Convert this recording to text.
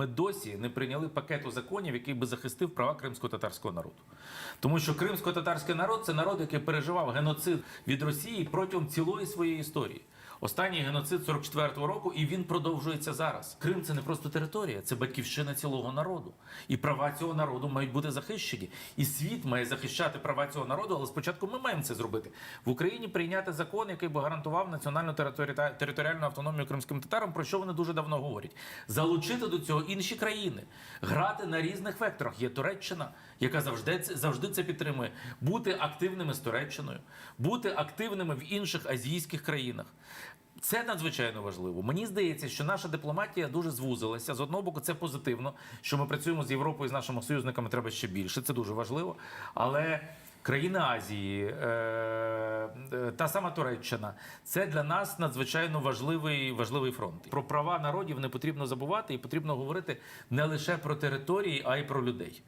ми досі не прийняли пакету законів, який би захистив права кримсько-татарського народу. Тому що кримсько-татарський народ це народ, який переживав геноцид від Росії протягом цілої своєї історії. Останній геноцид 44-го року, і він продовжується зараз. Крим це не просто територія, це батьківщина цілого народу. І права цього народу мають бути захищені. І світ має захищати права цього народу, але спочатку ми маємо це зробити. В Україні прийняти закон, який би гарантував національну територі- територіальну автономію кримським татарам, про що вони дуже давно говорять. Залучити до цього інші країни, грати на різних векторах. Є Туреччина, яка завжди завжди це підтримує. Бути активними з Туреччиною, бути активними в інших азійських країнах. Це надзвичайно важливо. Мені здається, що наша дипломатія дуже звузилася. З одного боку, це позитивно, що ми працюємо з Європою з нашими союзниками. Треба ще більше. Це дуже важливо. Але країни Азії, е, е, та сама Туреччина, це для нас надзвичайно важливий, важливий фронт. Про права народів не потрібно забувати, і потрібно говорити не лише про території, а й про людей.